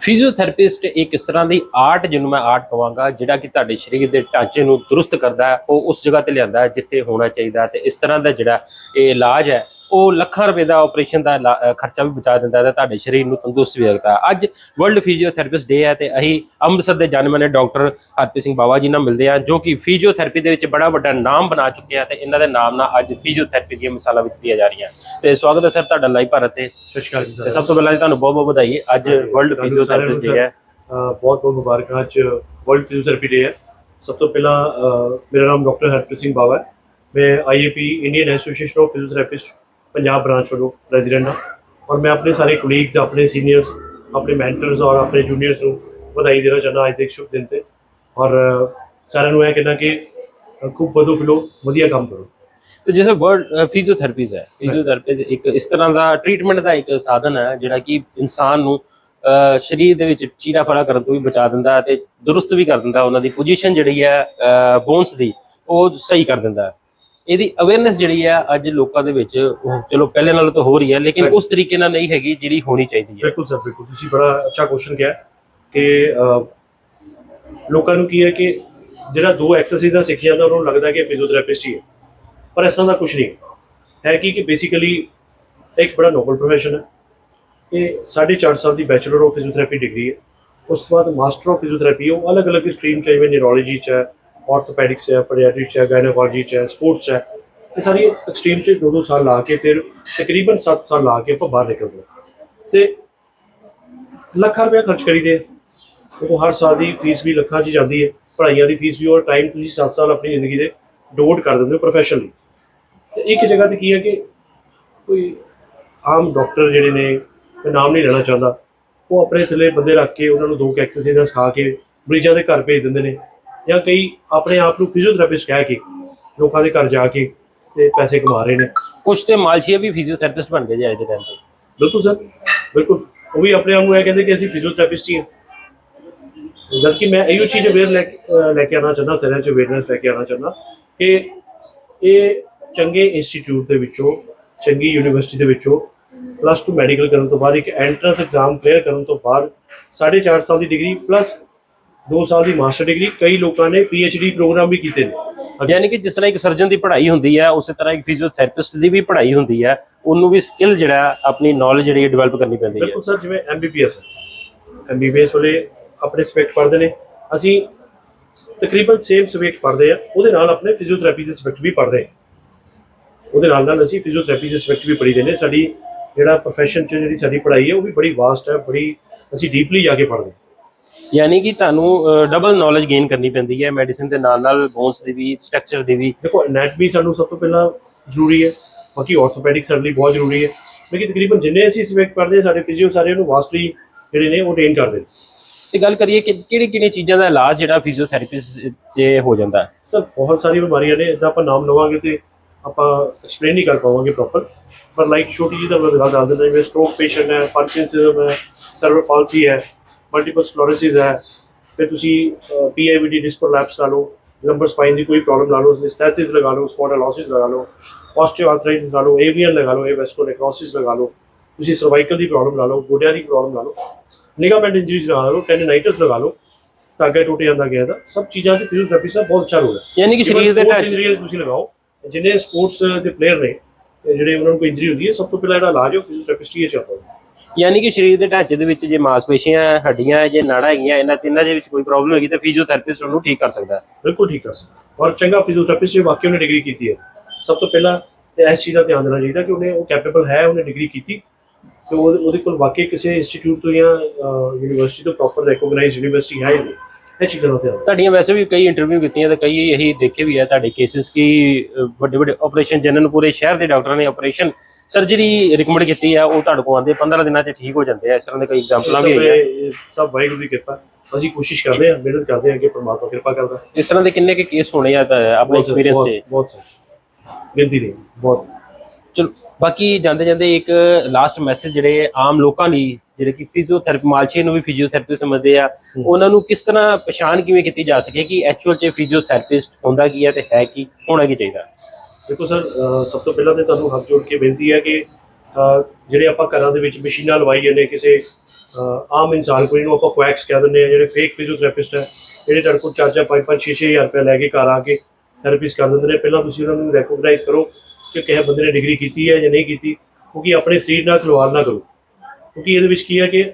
Physiotherapist ਇੱਕ ਇਸ ਤਰ੍ਹਾਂ ਦੀ ਆਰਟ ਜਿਹਨੂੰ ਮੈਂ ਆਰਟ ਕਵਾਂਗਾ, ਜਿਹੜਾ ਕਿ ਤੁਹਾਡੇ ਸਰੀਰ ਦੇ ਢਾਂਚੇ ਨੂੰ ਦਰੁਸਤ ਕਰਦਾ ਹੈ, ਉਹ ਉਸ ਜਗ੍ਹਾ ਤੇ ਲਿਆਂਦਾ ਹੈ ਜਿੱਥੇ ਹੋਣਾ ਚਾਹੀਦਾ ਹੈ ਤੇ ਇਸ ਤਰ੍ਹਾਂ ਦਾ ਜਿਹੜਾ ਇਹ ਇਲਾਜ ਹੈ ਉਹ ਲੱਖਾਂ ਰੁਪਏ ਦਾ ਆਪਰੇਸ਼ਨ ਦਾ ਖਰਚਾ ਵੀ ਬਚਾ ਦਿੰਦਾ ਹੈ ਤੁਹਾਡੇ ਸਰੀਰ ਨੂੰ ਤੰਦਰੁਸਤ ਵੀ ਰੱਖਦਾ। ਹੈ ਅੱਜ ਵਰਲਡ ਫਿਜ਼ੀਓਥੈਰੇਪਿਸਟ ਡੇ ਹੈ ਤੇ ਅਸੀਂ ਅੰਮ੍ਰਿਤਸਰ ਦੇ ਜਾਣਮਾਨੇ ਡਾਕਟਰ ਹਰਪ੍ਰੀਤ ਸਿੰਘ ਬਾਵਾ ਜੀ ਨਾਲ ਮਿਲਦੇ ਆ ਜੋ ਕਿ ਫਿਜ਼ੀਓਥੈਰੇਪੀ ਦੇ ਵਿੱਚ ਬੜਾ ਵੱਡਾ ਨਾਮ ਬਣਾ ਚੁੱਕੇ ਆ ਤੇ ਇਹਨਾਂ ਦੇ ਨਾਮ ਨਾਲ ਅੱਜ ਫਿਜ਼ੀਓਥੈਰੇਪੀ ਦੀਆਂ ਮਿਸਾਲਾਂ ਵੀ ਦਿੱਤੀਆਂ ਜਾ ਰਹੀਆਂ। ਤੇ ਸਵਾਗਤ ਹੈ ਸਰ ਤੁਹਾਡਾ ਲਾਈਵ ਭਾਰਤ ਤੇ। ਸਤਿ ਸ਼੍ਰੀ ਅਕਾਲ ਤੇ ਸਭ ਤੋਂ ਪਹਿਲਾਂ ਤੁਹਾਨੂੰ ਬਹੁਤ ਬਹੁਤ ਵਧਾਈ ਅੱਜ ਵਰਲਡ ਫਿਜ਼ੀਓਥੈਰੇਪਿਸਟ ਡੇ ਹੈ। ਬਹੁਤ ਬਹੁਤ ਮੁਬਾਰਕਾਂ। ਅੱਜ ਵਰਲਡ ਫਿਜ਼ੀਓਥੈਰੇਪੀ ਡੇ ਹੈ। ਸਭ ਤੋਂ ਪਹਿਲਾਂ ਮੇਰਾ ਨਾਮ ਡਾਕਟਰ ਹਰਪ੍ਰੀਤ ਸਿੰਘ ਬਾਵਾ ਹੈ। ਮੈਂ IAP Indian association of physiotherapist Punjab branch ਵੱਲੋਂ ਪ੍ਰੈਜ਼ੀਡੈਂਟ ਹਾਂ ਔਰ ਮੈਂ ਆਪਣੇ ਸਾਰੇ ਕੋਲੀਗਸ ਆਪਣੇ ਸੀਨੀਅਰਸ ਆਪਣੇ ਮੈਂਟਰਸ ਔਰ ਆਪਣੇ ਜੂਨੀਅਰਸ ਨੂੰ ਵਧਾਈ ਦੇਣਾ ਚਾਹੁੰਦਾ ਅੱਜ ਦੇ ਇੱਕ ਸ਼ੁਭ ਦਿਨ ਤੇ। ਔਰ ਸਾਰਿਆਂ ਨੂੰ ਇਹ ਕਹਿਣਾ ਕਿ ਖੂਬ ਵਧੋ ਫਿਲੋ, ਵਧੀਆ ਕੰਮ ਕਰੋ। ਤੇ ਜਿਵੇਂ ਵਰਡ ਫਿਜ਼ੀਓਥੈਰੇਪੀਜ਼ ਹੈ। ਫਿਜ਼ੀਓਥੈਰੇਪੀ ਇੱਕ ਇਸ ਤਰ੍ਹਾਂ ਦਾ ਟ੍ਰੀਟਮੈਂਟ ਦਾ ਇੱਕ ਸਾਧਨ ਹੈ, ਜਿਹੜਾ ਕਿ ਇਨਸਾਨ ਨੂੰ ਸਰੀਰ ਦੇ ਵਿੱਚ ਚੀਰਾ ਫੜਾ ਕਰਨ ਤੋਂ ਵੀ ਬਚਾ ਦਿੰਦਾ ਹੈ ਤੇ ਦੁਰਸਤ ਵੀ ਕਰ ਦਿੰਦਾ ਉਹਨਾਂ ਦੀ ਪੋਜੀਸ਼ਨ ਜਿਹੜੀ ਹੈ ਬੋਨਸ ਦੀ, ਉਹ ਸਹੀ ਕਰ ਦਿੰਦਾ ਹੈ। ਇਹਦੀ ਅਵੇਅਰਨੈਸ ਜਿਹੜੀ ਹੈ ਅੱਜ ਲੋਕਾਂ ਦੇ ਵਿੱਚ ਉਹ ਚਲੋ ਪਹਿਲੇ ਨਾਲੋਂ ਤਾਂ ਹੋ ਰਹੀ ਹੈ ਲੇਕਿਨ ਉਸ ਤਰੀਕੇ ਨਾਲ ਨਹੀਂ ਹੈਗੀ ਜਿਹੜੀ ਹੋਣੀ ਚਾਹੀਦੀ ਹੈ। ਬਿਲਕੁਲ ਸਰ ਬਿਲਕੁਲ। ਤੁਸੀਂ ਬੜਾ ਅੱਛਾ ਕੁਐਸਚਨ ਕਿਹਾ ਕਿ ਲੋਕਾਂ ਨੂੰ ਕੀ ਹੈ ਕਿ ਜਿਹੜਾ ਦੋ ਐਕਸਰਸਾਈਜ਼ਾਂ ਸਿੱਖ ਜਾਂਦਾ ਉਹਨਾਂ ਨੂੰ ਲੱਗਦਾ ਕਿ ਫਿਜ਼ੀਓਥੈਰੇਪਿਸਟ ਹੀ ਹੈ ਪਰ ਐਸਾ ਦਾ ਕੁਝ ਨਹੀਂ ਹੈ। ਕਿ ਕਿ ਬੇਸਿਕਲੀ ਇੱਕ ਬੜਾ ਨੋਬਲ ਪ੍ਰੋਫੈਸ਼ਨ ਹੈ ਇਹ 4.5 ਸਾਲ ਦੀ ਬੈਚਲਰ ਆਫ ਫਿਜ਼ੀਓਥੈਰੇਪੀ ਡਿਗਰੀ ਹੈ। ਉਸ ਤੋਂ ਬਾਅਦ ਮਾਸਟਰ ਆਫ ਫਿਜ਼ੀਓਥੈਰੇਪੀ ਉਹ ਅਲੱਗ-ਅਲੱਗ ਸਟਰੀਮ ਚ ਹੈ, ਜਿਵੇਂ ਨਿਊਰੋਲੋਜੀ ਚ ਹੈ ਆਰਥੋਪੈਡਿਕਸ ਹੈ ਪੀਡੀਆਟ੍ਰਿਕਸ ਹੈ ਗਾਇਨੋਕੋਲੋਜੀ ਚ ਹੈ ਸਪੋਰਟਸ ਹੈ। ਇਹ ਸਾਰੀ ਐਕਸਟਰੀਮ ਚ ਦੋ ਦੋ ਸਾਲ ਲਾ ਕੇ ਫਿਰ ਤਕਰੀਬਨ 7 ਸਾਲ ਲਾ ਕੇ ਆਪਾਂ ਬਾਹਰ ਨਿਕਲਦੇ ਹਾਂ। ਤੇ ਲੱਖਾਂ ਰੁਪਏ ਖਰਚ ਕਰੀਦੇ ਆ। ਉਹ ਹਰ ਸਾਲ ਦੀ ਫੀਸ ਵੀ ਲੱਖਾਂ 'ਚ ਜਾਂਦੀ ਹੈ। ਪੜ੍ਹਾਈਆਂ ਦੀ ਫੀਸ ਵੀ ਔਰ ਟਾਈਮ ਤੁਸੀਂ 7 ਸਾਲ ਆਪਣੀ ਜ਼ਿੰਦਗੀ ਦੇ ਡੋਟ ਕਰ ਦਿੰਦੇ ਹੋ ਪ੍ਰੋਫੈਸ਼ਨਲੀ ਤੇ ਇੱਕ ਜਗ੍ਹਾ ਤੇ ਕੀ ਹੈ ਕਿ ਕੋਈ ਆਮ ਡਾਕਟਰ ਜਿਹੜੇ ਨੇ, ਮੈਂ ਨਾਮ ਨਹੀਂ ਲੈਣਾ ਚਾਹੁੰਦਾ, ਉਹ ਆਪਣੇ ਥੱਲੇ ਬੰਦੇ ਰੱਖ ਕੇ ਉਹਨਾਂ ਨੂੰ ਦੋ ਕੁ ਐਕਸਰਸਾਈਜ਼ਾਂ ਸਿਖਾ ਕੇ, ਮਰੀਜ਼ਾਂ ਦੇ ਘਰ ਭੇਜ ਦਿੰਦੇ ਨੇ। ਜਾਂ ਕਈ ਆਪਣੇ ਆਪ ਨੂੰ ਫਿਜ਼ੀਓਥੈਰੇਪਿਸਟ ਕਹਿ ਕੇ ਲੋਕਾਂ ਦੇ ਘਰ ਜਾ ਕੇ ਤੇ ਪੈਸੇ ਕਮਾ ਰਹੇ ਨੇ। ਕੁਝ ਤੇ ਮਾਲਸ਼ੀਆ ਵੀ ਫਿਜ਼ੀਓਥੈਰੇਪਿਸਟ ਬਣ ਗਏ ਜੀ ਅੱਜ ਦੇ ਟਾਈਮ ਤੇ। ਬਿਲਕੁਲ ਸਰ ਬਿਲਕੁਲ। ਉਹ ਵੀ ਆਪਣੇ ਆਪ ਨੂੰ ਇਹ ਕਹਿੰਦੇ ਕਿ ਅਸੀਂ ਫਿਜ਼ੀਓਥੈਰੇਪਿਸਟ ਹੀ ਹਾਂ। ਜਦ ਕਿ ਮੈਂ ਇਹੋ ਚੀਜ਼ ਅਵੇਅਰ ਲੈ ਕੇ ਆਉਣਾ ਚਾਹੁੰਦਾ ਸਾਰਿਆਂ 'ਚ ਅਵੇਅਰਨੈਸ ਲੈ ਕੇ ਆਉਣਾ ਚਾਹੁੰਦਾ ਕਿ ਇਹ ਚੰਗੇ ਇੰਸਟੀਚਿਊਟ ਦੇ ਵਿੱਚੋਂ ਚੰਗੀ ਯੂਨੀਵਰਸਿਟੀ ਦੇ ਵਿੱਚੋਂ ਪਲੱਸ 2 ਮੈਡੀਕਲ ਕਰਨ ਤੋਂ ਬਾਅਦ ਇੱਕ ਐਂਟਰੈਂਸ ਐਗਜ਼ਾਮ ਕਲੀਅਰ ਕਰਨ ਤੋਂ ਬਾਅਦ 4.5 ਸਾਲ ਦੀ ਡਿਗਰੀ ਪਲੱਸ 2 ਸਾਲ ਦੀ ਮਾਸਟਰ ਡਿਗਰੀ ਕਈ ਲੋਕਾਂ ਨੇ ਡੀ ਪ੍ਰੋਗਰਾਮ ਵੀ ਕੀਤੇ ਨੇ। ਯਾਨੀ ਕਿ ਜਿਸ ਤਰ੍ਹਾਂ ਇੱਕ ਸਰਜਨ ਦੀ ਪੜ੍ਹਾਈ ਹੁੰਦੀ ਹੈ ਉਸੇ ਤਰ੍ਹਾਂ ਇੱਕ ਫਿਜ਼ੀਓਥੈਰੇਪਿਸਟ ਦੀ ਵੀ ਪੜ੍ਹਾਈ ਹੁੰਦੀ ਹੈ ਉਹਨੂੰ ਵੀ ਸਕਿੱਲ ਜਿਹੜਾ ਆਪਣੀ ਨੌਲੇਜ ਜਿਹੜੀ ਡਿਵੈਲਪ ਕਰਨੀ ਪੈਂਦੀ ਹੈ। ਬਿਲਕੁਲ ਸਰ ਜਿਵੇਂ ਐਮਬੀਬੀਐਸ ਐਮਬੀਬੀਐਸ ਵਾਲੇ ਆਪਣੇ ਸਬਜੈਕਟ ਪੜ੍ਹਦੇ ਨੇ। ਅਸੀਂ ਤਕਰੀਬਨ ਸੇਮ ਸਬਜੈਕਟ ਪੜ੍ਹਦੇ ਆ ਉਹਦੇ ਨਾਲ ਆਪਣੇ ਫਿਜ਼ੀਓਥੈਰੇਪੀ ਦੇ ਸਬਜੈਕਟ ਵੀ ਪੜ੍ਹਦੇ ਉਹਦੇ ਨਾਲ ਨਾਲ ਅਸੀਂ ਫਿਜ਼ੀਓਥੈਰੇਪੀ ਦੇ ਸਬਜੈਕਟ ਵੀ ਪੜ੍ਹੀਦੇ ਨੇ। ਸਾਡੀ ਜਿਹੜਾ ਪ੍ਰੋਫੈਸ਼ਨ ਚ ਜਿਹੜੀ ਸਾਡੀ ਪੜ੍ਹਾਈ ਹੈ ਉਹ ਵੀ ਬੜੀ ਵਾਸਟ ਹੈ ਬੜੀ ਅਸੀਂ ਡੀਪਲੀ ਜਾ ਕੇ ਪੜ੍ਹਦੇ ਹਾਂ। ਯਾਨੀ ਕਿ ਤੁਹਾਨੂੰ ਡਬਲ ਨੌਲੇਜ ਗੇਨ ਕਰਨੀ ਪੈਂਦੀ ਹੈ ਮੈਡੀਸਿਨ ਦੇ ਨਾਲ ਨਾਲ ਬੋਨਸ ਦੀ ਵੀ ਸਟਰਕਚਰ ਦੀ ਵੀ। ਦੇਖੋ ਐਨੈਟਮੀ ਸਾਨੂੰ ਸਭ ਤੋਂ ਪਹਿਲਾਂ ਜ਼ਰੂਰੀ ਹੈ ਬਾਕੀ ਆਰਥੋਪੈਡਿਕ ਲਈ ਬਹੁਤ ਜ਼ਰੂਰੀ ਹੈ। ਲੇਕਿਨ ਤਕਰੀਬਨ ਜਿੰਨੇ ਅਸੀਂ ਸਬਜੈਕਟ ਪੜ੍ਹਦੇ ਹਾਂ, ਸਾਡੇ ਫਿਜ਼ੀਓ ਸਾਰਿਆਂ ਨੂੰ ਵਾਸਟਲੀ ਜਿਹੜੇ ਨੇ ਉਹ ਟ੍ਰੇਨ ਕਰਦੇ ਨੇ। ਤੇ ਗੱਲ ਕਰੀਏ ਕਿ ਕਿਹੜੀ ਕਿਹੜੀ ਚੀਜ਼ਾਂ ਦਾ ਇਲਾਜ ਜਿਹੜਾ ਫਿਜ਼ੀਓਥੈਰੇਪਿਸਟ ਤੇ ਹੋ ਜਾਂਦਾ ਹੈ? ਸਰ ਬਹੁਤ ਸਾਰੀ ਬਿਮਾਰੀਆਂ ਨੇ ਇਦਾਂ ਆਪਾਂ ਨਾਮ ਲਵਾਂਗੇ ਤੇ ਆਪਾਂ ਐਕਸਪਲੇਨ ਨਹੀਂ ਕਰ ਪਾਵਾਂਗੇ ਪ੍ਰੋਪਰ ਪਰ ਲਾਈਕ ਛੋਟੀ ਜਿਹੀ ਤਾਂ ਮੈਂ ਦੱਸ ਦਿੰਦਾ ਜਿਵੇਂ ਸਟ੍ਰੋਕ ਪੇਸ਼ੈਂਟ ਹੈ ਪਾਰਕਿੰਸਨਜ਼ਮ ਹੈ ਸਰਵਰ ਪਾਲਸੀ ਹੈ ਮਲਟੀਪਲ ਸਕਲੈਰੋਸਿਸ ਹੈ ਫਿਰ ਤੁਸੀਂ ਪੀਆਈਵੀਡੀ ਡਿਸਪਰਲੈਪਸ ਲਾ ਲਓ ਲੰਬਰ ਸਪਾਈਨ ਦੀ ਕੋਈ ਪ੍ਰੋਬਲਮ ਲਾ ਲਓ ਸਟੈਸਿਸ ਲਗਾ ਲਓ ਸਪੌਂਡਲੋਸਿਸ ਲਗਾ ਲਓ ਆਸਟੀਓਆਰਥਰਾਈਟਿਸ ਲਾ ਲਓ ਏਵੀਐਨ ਲਗਾ ਲਓ ਵੈਸਕੋਨੈਕਰੋਸਿਸ ਲਗਾ ਲਓ ਤੁਸੀਂ ਸਰਵਾਈਕਲ ਦੀ ਪ੍ਰੋਬਲਮ ਲਾ ਲਓ ਗੋਡਿਆਂ ਦੀ ਪ੍ਰੋਬਲਮ ਲਾ ਲਓ ਲਿਗਾਮੈਂਟ ਇੰਜਰੀਜ਼ ਲਗਾ ਲਓ ਟੈਂਡਨਾਈਟਿਸ ਲਗਾ ਲਓ ਧਾਗਾ ਟੁੱਟ ਜਾਂਦਾ ਗਿਆ ਦਾ ਸਭ ਚੀਜ਼ਾਂ ਦੀ ਫਿਜ਼ੀਓਥੈਰੇਪੀ ਦਾ ਬਹੁਤ ਅੱਛਾ ਰੋਲ ਹੈ। ਯਾਨੀ ਕਿ ਸਰੀਰ ਦੇ ਢਾਂਚੇ ਇੰਜਰੀਜ਼ ਤੁਸੀਂ ਲਗਾਓ ਜਿੰਨੇ ਸਪੋਰਟਸ ਦੇ ਪਲੇਅਰ ਨੇ ਤੇ ਜਿਹੜੇ ਉਹਨਾਂ ਨੂੰ ਕੋਈ ਇੰਜਰੀ ਹੁੰਦੀ ਹੈ ਸਭ ਤੋਂ ਪਹਿਲਾਂ ਜਿਹੜਾ ਇਲਾਜ ਹੈ ਫਿਜ਼ੀਓਥੈਰੇਪਿਸਟ ਹੀ ਚੱਲਦਾ ਹੈ। ਯਾਨੀ ਕਿ ਸਰੀਰ ਦੇ ਢਾਂਚੇ ਦੇ ਵਿੱਚ ਜੇ ਮਾਸਪੇਸ਼ੀਆਂ ਹੱਡੀਆਂ, ਜੇ ਨਾੜਾਂ ਹੈਗੀਆਂ, ਇਹਨਾਂ ਤਿੰਨਾਂ ਦੇ ਵਿੱਚ ਕੋਈ ਪ੍ਰੋਬਲਮ ਹੈਗੀ ਤਾਂ ਫਿਜ਼ੀਓਥੈਰੇਪਿਸਟ ਉਹਨੂੰ ਠੀਕ ਕਰ ਸਕਦਾ ਹੈ। ਬਿਲਕੁਲ ਠੀਕ ਕਰ ਸਕਦਾ ਔਰ ਚੰਗਾ ਫਿਜ਼ੀਓਥੈਰੇਪਿਸਟ ਜੇ ਵਾਕਈ ਉਹਨੇ ਡਿਗਰੀ ਕੀਤੀ ਹੈ, ਸਭ ਤੋਂ ਪਹਿਲਾਂ ਤੇ ਇਸ ਚੀਜ਼ ਦਾ ਧਿਆਨ ਦੇਣਾ ਚਾਹੀਦਾ ਕਿ ਉਹਨੇ, ਉਹ ਕੈਪੇਬਲ ਹੈ, ਉਹਨੇ ਡਿਗਰੀ ਕੀਤੀ, ਤੇ ਉਹਦੇ ਕੋਲ ਵਾਕਈ ਕਿਸੇ ਇੰਸਟੀਚਿਊਟ ਤੋਂ ਜਾਂ ਯੂਨੀਵਰਸਿਟੀ ਤੋਂ ਪ੍ਰੋਪਰ ਰੈਕਗਨਾਈਜ਼ਡ ਯੂਨੀਵਰਸਿਟੀ ਹੈ ਜਾਂ ਨਹੀਂ। ਇਹ ਚੀਜ਼ਾਂ ਦਾ ਧਿਆਨ ਤੁਹਾਡੀਆਂ ਵੈਸੇ ਵੀ ਕਈ ਇੰਟਰਵਿਊ ਕੀਤੀਆਂ ਤੇ ਕਈ ਇਹੀ ਦੇਖੇ ਵੀ ਹੈ ਤੁਹਾਡੇ ਕੇਸਿਸ ਕਿ ਵੱਡੇ ਵੱਡੇ ਆਪਰੇਸ਼ਨ ਜਿਨ੍ਹਾਂ ਨੂੰ ਪੂਰੇ ਸ਼ਹਿਰ ਦੇ ਡਾਕਟਰਾਂ ਨੇ ਆਪਰੇਸ਼ਨ ਸਰਜਰੀ ਰਿਕਮੈਂਡ ਕੀਤੀ ਹੈ ਉਹ ਤੁਹਾਡੇ ਕੋਲ ਆਉਂਦੇ 15 ਦਿਨਾਂ 'ਚ ਠੀਕ ਹੋ ਜਾਂਦੇ ਆ। ਇਸ ਤਰ੍ਹਾਂ ਦੇ ਕਈ ਐਗਜ਼ਾਮਪਲਾਂ ਵੀ ਹੈਗੀਆਂ। ਸਭ ਵਾਹਿਗੁਰੂ ਦੀ ਕਿਰਪਾ। ਅਸੀਂ ਕੋਸ਼ਿਸ਼ ਕਰਦੇ ਹਾਂ ਮਿਹਨਤ ਕਰਦੇ ਹਾਂ ਕਿ ਪਰਮਾਤਮਾ ਕਿਰਪਾ ਕਰਦਾ। ਇਸ ਤਰ੍ਹਾਂ ਦੇ ਕਿੰਨੇ ਕੇ ਕੇਸ ਹੋਣੇ ਆ ਆਪਣੇ ਐਕਸਪੀਰੀਅੰਸ ਬਹੁਤ- 'ਚ ਬਹੁਤ ਗਿਣਤੀ ਨਹੀਂ ਬਹੁਤ। ਚਲੋ ਬਾਕੀ ਜਾਂਦੇ ਜਾਂਦੇ ਇੱਕ ਲਾਸਟ ਮੈਸੇਜ ਜਿਹੜੇ ਆਮ ਲੋਕਾਂ ਲਈ ਜਿਹੜੇ ਕਿ ਫਿਜ਼ੀਓਥੈਰੇਪੀ ਮਾਲਸ਼ੇ ਨੂੰ ਵੀ ਫਿਜ਼ੀਓਥੈਰੇਪੀ ਸਮਝਦੇ ਆ ਉਹਨਾਂ ਨੂੰ ਕਿਸ ਤਰ੍ਹਾਂ ਪਛਾਣ ਕਿਵੇਂ ਕੀਤੀ ਜਾ ਸਕੇ ਕਿ ਐਕਚੁਅਲ 'ਚ ਫਿਜ਼ੀਓਥੈਰੇਪਿਸਟ ਹੁੰਦਾ ਕੀ ਹੈ ਤੇ ਹੈ ਕੀ ਹੋਣਾ ਕੀ ਚਾਹੀਦਾ? ਦੇਖੋ ਸਰ ਸਭ ਤੋਂ ਪਹਿਲਾਂ ਤੇ ਤੁਹਾਨੂੰ ਹੱਥ ਜੋੜ ਕੇ ਬੇਨਤੀ ਹੈ ਕਿ ਜਿਹੜੇ ਆਪਾਂ ਘਰਾਂ ਦੇ ਵਿੱਚ ਮਸ਼ੀਨਾਂ ਲਵਾਈ ਜਾਂਦੇ ਕਿਸੇ ਆਮ ਇਨਸਾਨ ਕੋਈ ਨੂੰ ਆਪਾਂ ਕੁਐਕਸ ਕਹਿ ਦਿੰਦੇ ਆ ਜਿਹੜੇ ਫੇਕ ਫਿਜ਼ੀਓਥੈਰੇਪਿਸਟ ਹੈ ਜਿਹੜੇ ਤੁਹਾਡੇ ਕੋਲ ਚਾਰ ਚਾਰ ਪੰਜ ਪੰਜ 6 ਹਜ਼ਾਰ ਰੁਪਏ ਲੈ ਕੇ ਘਰ ਆ ਕੇ ਥੈਰੇਪਿਸਟ ਕਰ ਦਿੰਦੇ ਨੇ ਪਹਿਲਾਂ ਤੁਸੀਂ ਉਹਨਾਂ ਨੂੰ ਰੈਕੋਗਨਾਈਜ਼ ਕਰੋ ਕਿ ਕਿਸੇ ਬੰਦੇ ਨੇ ਡਿਗਰੀ ਕੀਤੀ ਹੈ ਜਾਂ ਨਹੀਂ ਕੀਤੀ ਕਿਉਂਕਿ ਆਪਣੇ ਸਰੀਰ ਨਾਲ ਖਿਲਵਾੜ ਨਾ ਕਰੋ। ਕਿਉਂਕਿ ਇਹਦੇ ਵਿੱਚ ਕੀ ਹੈ ਕਿ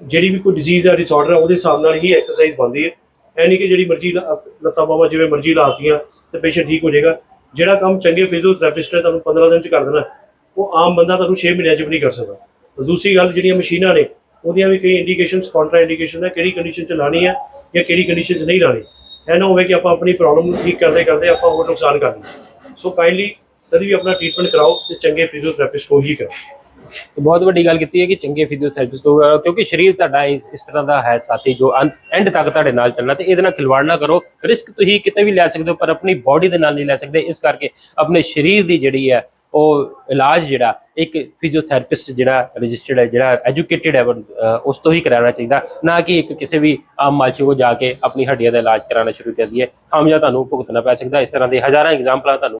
ਜਿਹੜੀ ਵੀ ਕੋਈ ਡਿਜ਼ੀਜ਼ ਆ ਡਿਸਆਰਡਰ ਆ, ਉਹਦੇ ਹਿਸਾਬ ਨਾਲ ਹੀ ਐਕਸਰਸਾਈਜ਼ ਬਣਦੀ ਹੈ। ਐ ਨਹੀਂ ਕਿ ਜਿਹੜੀ ਮਰਜ਼ੀ ਲੱਤਾਂ ਬਾਹਾਂ ਜਿਵੇਂ ਮਰਜ਼ੀ ਲਾਤੀਆਂ ਤੇ ਪੇਸ਼ੈਂਟ ਠੀਕ ਹੋ ਜਾਏਗਾ। ਜਿਹੜਾ ਕੰਮ ਚੰਗੇ ਫਿਜ਼ੀਓਥੈਰੇਪਿਸਟ ਨੇ ਤੁਹਾਨੂੰ 15 ਦਿਨ ਚ ਕਰ ਦੇਣਾ, ਉਹ ਆਮ ਬੰਦਾ ਤੁਹਾਨੂੰ 6 ਮਹੀਨਿਆਂ ਚ ਵੀ ਨਹੀਂ ਕਰ ਸਕਦਾ। ਦੂਸਰੀ ਗੱਲ, ਜਿਹੜੀਆਂ ਮਸ਼ੀਨਾਂ ਨੇ, ਉਹਦੀਆਂ ਵੀ ਕਈ ਇੰਡੀਕੇਸ਼ਨਸ ਕੰਟਰਾ ਇੰਡੀਕੇਸ਼ਨ ਹੈ ਕਿਹੜੀ ਕੰਡੀਸ਼ਨ ਚ ਲਾਣੀ ਹੈ ਜਾਂ ਕਿਹੜੀ ਕੰਡੀਸ਼ਨ ਚ ਨਹੀਂ ਲਾਣੀ ਇਹ ਨਾ ਹੋਵੇ ਕਿ ਆਪਾਂ ਆਪਣੀ ਪ੍ਰੋਬਲਮ ਨੂੰ ਠੀਕ ਕਰਦੇ ਕਰਦੇ ਆਪਾਂ ਹੋਰ ਨੁਕਸਾਨ ਕਰ ਲਈਏ। ਸੋ ਕਾਈਂਡਲੀ ਕਦੀ ਵੀ ਆਪਣਾ ਟ੍ਰੀਟਮੈਂਟ ਕਰਾਓ ਤੇ ਚੰਗੇ ਫਿਜ਼ੀਓਥੈਰੇਪਿਸਟ ਕੋਲ ਹੀ ਕਰਾਓ ਤੇ ਬਹੁਤ ਵੱਡੀ ਗੱਲ ਕੀਤੀ ਹੈ ਕਿ ਚੰਗੇ ਫਿਜ਼ੀਓਥੈਰੇਪਿਸਟ ਕੋ ਕਿਉਂਕਿ ਸਰੀਰ ਤੁਹਾਡਾ ਇਸ ਇਸ ਤਰ੍ਹਾਂ ਦਾ ਹੈ ਸਾਥੀ, ਜੋ ਐਂਡ ਤੱਕ ਤੁਹਾਡੇ ਨਾਲ ਚੱਲਣਾ, ਤੇ ਇਹਦੇ ਨਾਲ ਖਿਲਵਾੜ ਨਾ ਕਰੋ। ਰਿਸਕ ਤੁਸੀਂ ਕਿਤੇ ਵੀ ਲੈ ਸਕਦੇ ਹੋ, ਪਰ ਆਪਣੀ ਬਾਡੀ ਦੇ ਨਾਲ ਨਹੀਂ ਲੈ ਸਕਦੇ। ਇਸ ਕਰਕੇ ਆਪਣੇ ਸਰੀਰ ਦੀ ਜਿਹੜੀ ਹੈ, ਉਹ ਇਲਾਜ ਜਿਹੜਾ, ਇੱਕ ਫਿਜ਼ੀਓਥੈਰੇਪਿਸਟ ਜਿਹੜਾ ਰਜਿਸਟਰਡ ਹੈ, ਜਿਹੜਾ ਐਜੂਕੇਟਿਡ ਹੈ ਉਸ ਤੋਂ ਹੀ ਕਰਾਉਣਾ ਚਾਹੀਦਾ। ਨਾ ਕਿ ਇੱਕ ਕਿਸੇ ਵੀ ਆਮ ਮਾਲਸ਼ੀ ਕੋ ਜਾ ਕੇ ਆਪਣੀ ਹੱਡੀਆਂ ਦਾ ਇਲਾਜ ਕਰਾਉਣਾ ਸ਼ੁਰੂ ਕਰ ਦਈਏ। ਖਾਮਿਆ ਤੁਹਾਨੂੰ ਭੁਗਤਣਾ ਪੈ ਸਕਦਾ। ਇਸ ਤਰ੍ਹਾਂ ਦੇ ਹਜ਼ਾਰਾਂ ਐਗਜ਼ਾਮਪਲਾਂ ਤੁਹਾਨੂੰ।